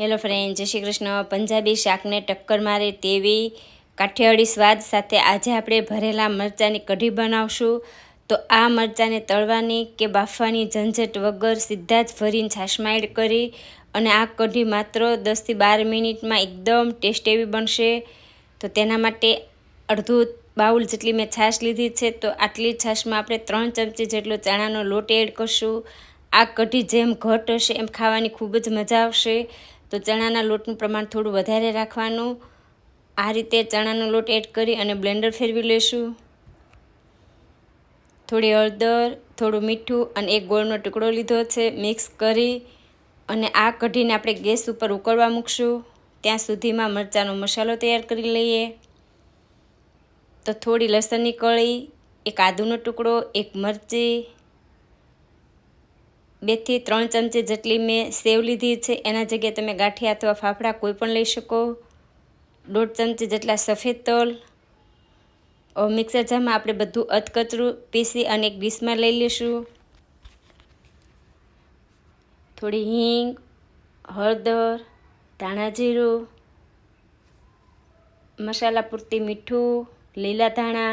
Hello friend જય શ્રી કૃષ્ણ. પંજાબી શાકને ટક્કર મારે તેવી કાઠિયાવાડી સ્વાદ સાથે આજે આપણે ભરેલા મરચાંની કઢી બનાવશું. તો આ મરચાંને તળવાની કે બાફવાની ઝંઝટ વગર સીધા જ ભરીને છાશમાં એડ કરી અને આ કઢી માત્ર દસથી બાર મિનિટમાં એકદમ ટેસ્ટ એવી બનશે. તો તેના માટે અડધું બાઉલ જેટલી મેં છાશ લીધી છે, તો આટલી છાશમાં આપણે ત્રણ ચમચી જેટલો ચણાનો લોટ એડ કરશું. આ કઢી જેમ ઘટ હશે એમ ખાવાની ખૂબ જ મજા આવશે. તો ચણાના લોટનું પ્રમાણ થોડું વધારે રાખવાનું. આ રીતે ચણાનો લોટ એડ કરી અને બ્લેન્ડર ફેરવી લેશું. થોડી હળદર, થોડું મીઠું અને એક ગોળનો ટુકડો લીધો છે, મિક્સ કરી અને આ કઢીને આપણે ગેસ ઉપર ઉકળવા મૂકશું. ત્યાં સુધીમાં મરચાંનો મસાલો તૈયાર કરી લઈએ. તો થોડી લસણની કળી, એક આદુનો ટુકડો, એક મરચી બેથી ત્રણ ચમચી જેટલી મેં સેવ લીધી છે. એના જગ્યાએ તમે ગાંઠિયા અથવા ફાફડા કોઈ પણ લઈ શકો. દોઢ ચમચી જેટલા સફેદ તલ. મિક્સર જારમાં આપણે બધું અધકચરું પીસી અને એક ડીશમાં લઈ લઈશું થોડી હિંગ, હળદર, ધાણા જીરું, મસાલા પૂરતી મીઠું, લીલા ધાણા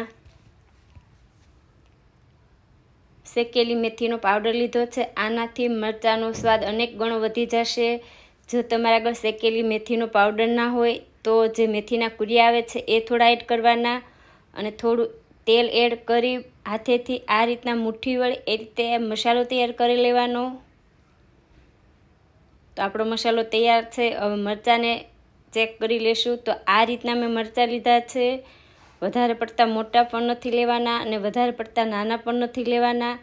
શેકેલી મેથીનો પાવડર લીધો છે. આનાથી મરચાંનો સ્વાદ અનેક ગણો વધી જશે. જો તમારા આગળ શેકેલી મેથીનો પાવડર ના હોય, તો જે મેથીના કુરિયા આવે છે, એ થોડા એડ કરવાના અને થોડું તેલ એડ કરી હાથેથી આ રીતના મુઠ્ઠી વળે એ રીતે મસાલો તૈયાર કરી લેવાનો. તો આપણો મસાલો તૈયાર છે. હવે મરચાંને ચેક કરી લેશું. તો આ રીતના મેં મરચાં લીધા છે. વધારે પડતા મોટા પણ નથી લેવાના અને વધારે પડતા નાના પણ નથી લેવાના.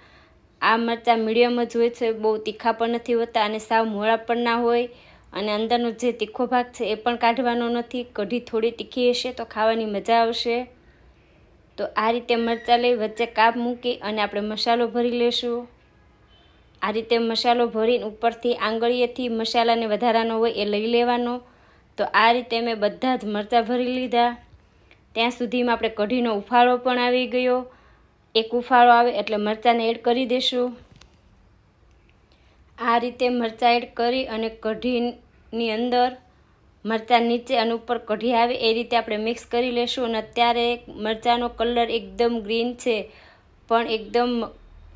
આ મરચાં મીડિયમ જ હોય છે, બહુ તીખા પણ નથી હોતા અને સાવ મોળા પણ ના હોય. અને અંદરનો જે તીખો ભાગ છે, એ પણ કાઢવાનો નથી. કઢી થોડી તીખી હશે તો ખાવાની મજા આવશે. તો આ રીતે મરચાં લઈ વચ્ચે કાપ મૂકી અને આપણે મસાલો ભરી લેશું. આ રીતે મસાલો ભરીને ઉપરથી આંગળીએથી મસાલાને વધારાનો હોય એ લઈ લેવાનો. તો આ રીતે મેં બધા જ મરચાં ભરી લીધા. ત્યાં સુધીમાં આપણે કઢીનો ઉફાળો પણ આવી ગયો. એક ઉફાળો આવે એટલે મરચાંને એડ કરી દઈશું આ રીતે મરચાં એડ કરી અને કઢીની અંદર મરચાં નીચે અને ઉપર કઢી આવે એ રીતે આપણે મિક્સ કરી લેશું અને અત્યારે મરચાંનો કલર એકદમ ગ્રીન છે, પણ એકદમ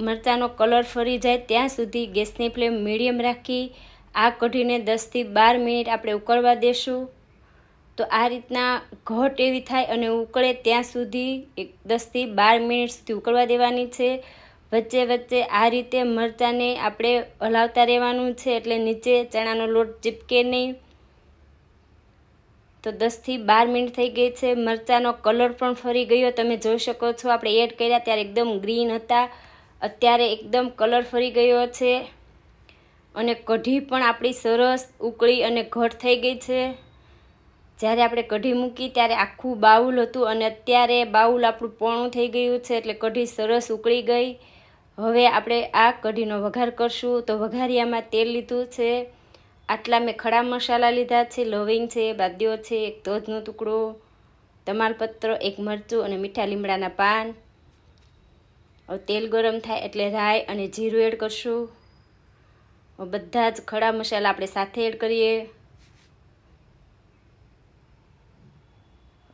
મરચાંનો કલર ફરી જાય ત્યાં સુધી ગેસની ફ્લેમ મીડિયમ રાખી. આ કઢીને દસથી બાર મિનિટ આપણે ઉકળવા દેશું. તો આ રીતના ઘટ એવી થાય અને ઉકળે ત્યાં સુધી એક દસથી બાર મિનિટ સુધી ઉકળવા દેવાની છે. વચ્ચે વચ્ચે આ રીતે મરચાંને આપણે હલાવતા રહેવાનું છે એટલે નીચે ચણાનો લોટ ચીપકે નહીં. તો દસથી બાર મિનિટ થઈ ગઈ છે. મરચાંનો કલર પણ ફરી ગયો. તમે જોઈ શકો છો, આપણે એડ કર્યા ત્યારે એકદમ ગ્રીન હતા. અત્યારે એકદમ કલર ફરી ગયો છે અને કઢી પણ આપણી સરસ ઉકળી અને ઘટ થઈ ગઈ છે. જ્યારે આપણે કઢી મૂકી ત્યારે આખું બાઉલ હતું અને અત્યારે બાઉલ આપણું પોણું થઈ ગયું છે એટલે કઢી સરસ ઉકળી ગઈ. હવે આપણે આ કઢીનો વઘાર કરશું. તો વઘારિયામાં તેલ લીધું છે. આટલા મેં ખડા મસાલા લીધા છે. લવિંગ છે, બાદ્યો છે, એક ધોધનો ટુકડો તમાલપત્ર એક મરચું અને મીઠા લીમડાના પાન. હવે તેલ ગરમ થાય એટલે રાઈ અને જીરું એડ કરશું. બધા જ ખડા મસાલા આપણે સાથે એડ કરીએ.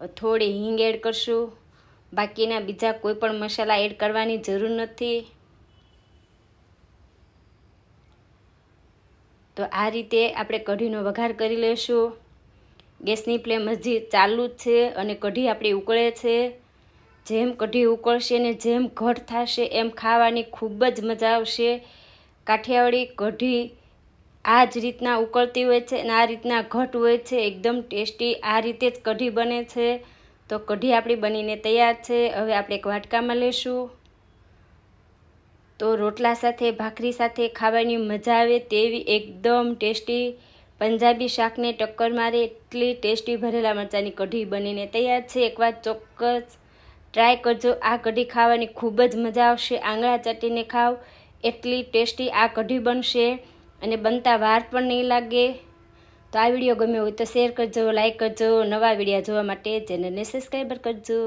થોડી હિંગ એડ કરશું. બાકીના બીજા કોઈ પણ મસાલા એડ કરવાની જરૂર નથી. તો આ રીતે આપણે કઢીનો વઘાર કરી લઈશું. ગેસની ફ્લેમ હજી ચાલુ જ છે અને કઢી આપણી ઉકળે છે. જેમ કઢી ઉકળશે ને જેમ ઘટ થશે એમ ખાવાની ખૂબ જ મજા આવશે. કાઠિયાવાડી કઢી આ જ રીતના ઉકળતી હોય છે અને આ રીતના ઘટ હોય છે, એકદમ ટેસ્ટી આ રીતે જ કઢી બને છે. તો કઢી આપણી બનીને તૈયાર છે. હવે આપણે એક વાટકામાં લઈશું તો રોટલા સાથે, ભાખરી સાથે ખાવાની મજા આવે તેવી એકદમ ટેસ્ટી પંજાબી શાકને ટક્કર મારે એટલી ટેસ્ટી ભરેલા મરચાંની કઢી બનીને તૈયાર છે. એકવાર ચોક્કસ ટ્રાય કરજો. આ કઢી ખાવાની ખૂબ જ મજા આવશે. આંગળા ચટીને ખાવ. એટલી ટેસ્ટી આ કઢી બનશે. અને બનતા વાર પણ નહીં લાગે. તો આ વીડિયો ગમ્યો હોય તો શેર કરજો લાઇક કરજો, નવા વિડીયા જોવા માટે ચેનલને સબસ્ક્રાઈબર કરજો.